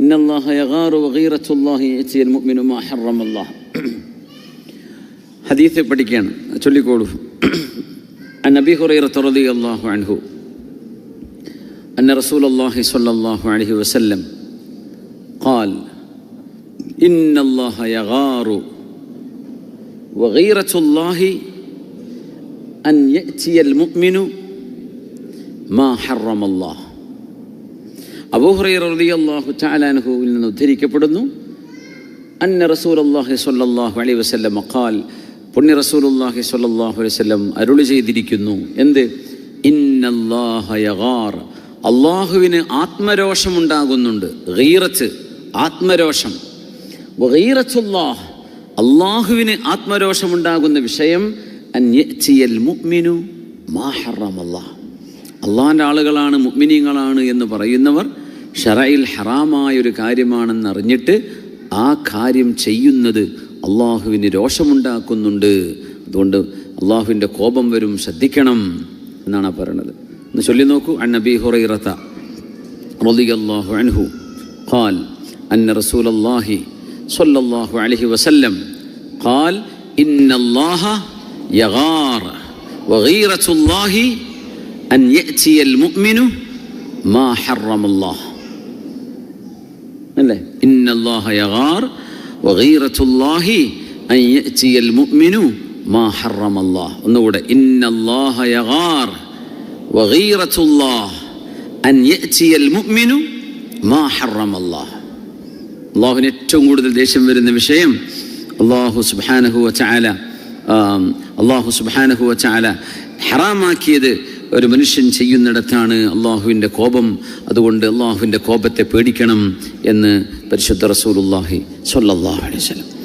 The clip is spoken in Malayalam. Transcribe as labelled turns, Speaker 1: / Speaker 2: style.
Speaker 1: إن الله يغار وغيرة الله يأتي المؤمن ما حرم الله ഹദീസ് പഠിക്കുകയാണ് ചൊല്ലിക്കോളൂ عن أبي هريرة رضي الله عنه أن رسول الله صلى الله عليه وسلم قال إن الله يغار وغيرة الله أن يأتي المؤمن ما حرم الله അബൂഹുറൈറ റളിയല്ലാഹു തആല അൻഹുവിൽ നിന്ന് ഉദ്ധരിക്കപ്പെടുന്നു. അന്ന റസൂലുള്ളാഹി സ്വല്ലല്ലാഹു അലൈഹി വസല്ലം ഖാൽ പുണ്യ റസൂലുള്ളാഹി സ്വല്ലല്ലാഹു അലൈഹി വസല്ലം അരുളി ചെയ്തിരിക്കുന്നു. എന്ത്? ഇന്നല്ലാഹ യഗാർ. അള്ളാഹുവിന് ആത്മരോഷമുണ്ടാകുന്നുണ്ട്. ഗീറത്ത് ആത്മരോഷം. വഗീറത്തുല്ലാഹ് അള്ളാഹുവിന് ആത്മരോഷമുണ്ടാകുന്ന വിഷയം അൻ യഅ്തിയൽ മുഅ്മിനു മാ ഹറമല്ലാഹ്. അള്ളാഹിന്റെ ആളുകളാണ് മുഗ്മിനിയങ്ങളാണ് എന്ന് പറയുന്നവർ ഷറയിൽ ഹറാമായൊരു കാര്യമാണെന്ന് അറിഞ്ഞിട്ട് ആ കാര്യം ചെയ്യുന്നത് അള്ളാഹുവിന് രോഷമുണ്ടാക്കുന്നുണ്ട്. അതുകൊണ്ട് അള്ളാഹുവിന്റെ കോപം വരും ശ്രദ്ധിക്കണം എന്നാണ് പറയണത്. എന്ന് ചൊല്ലി നോക്കൂ. അൻ ഹുറൈറത്ത അൻഹു ഖാൽ അന്ന റസൂലുള്ളാഹി സ്വല്ലല്ലാഹു അലൈഹി വസല്ലം ഖാൽ ഇന്നല്ലാഹ യഗാർ വഗീറത്തുല്ലാഹി أن يأتي المؤمن ما حرم الله അല്ലേ ഇന്ന അല്ലാഹ യഗാർ വഗീറത്തു അല്ലാഹി അൻ യഅതിയൽ മുഅ്മിനു മാ ഹറമ അല്ലാഹ് ഒന്നുകൂടെ ഇന്ന അല്ലാഹ യഗാർ വഗീറത്തു അല്ലാഹ് അൻ യഅതിയൽ മുഅ്മിനു മാ ഹറമ അല്ലാഹ് അള്ളാഹുവിന് ഏറ്റവും കൂടുതൽ ദേഷ്യം വരുന്ന വിഷയം അള്ളാഹു സുബ്ഹാനഹു വചാല അള്ളാഹു സുബ്ഹാനഹു വചാല ഹറാമാക്കിയത് ഒരു മനുഷ്യൻ ചെയ്യുന്നിടത്താണ് അള്ളാഹുവിന്റെ കോപം. അതുകൊണ്ട് അള്ളാഹുവിന്റെ കോപത്തെ പേടിക്കണം എന്ന് പരിശുദ്ധ റസൂലുള്ളാഹി സ്വല്ലല്ലാഹു അലൈഹി വസല്ലം.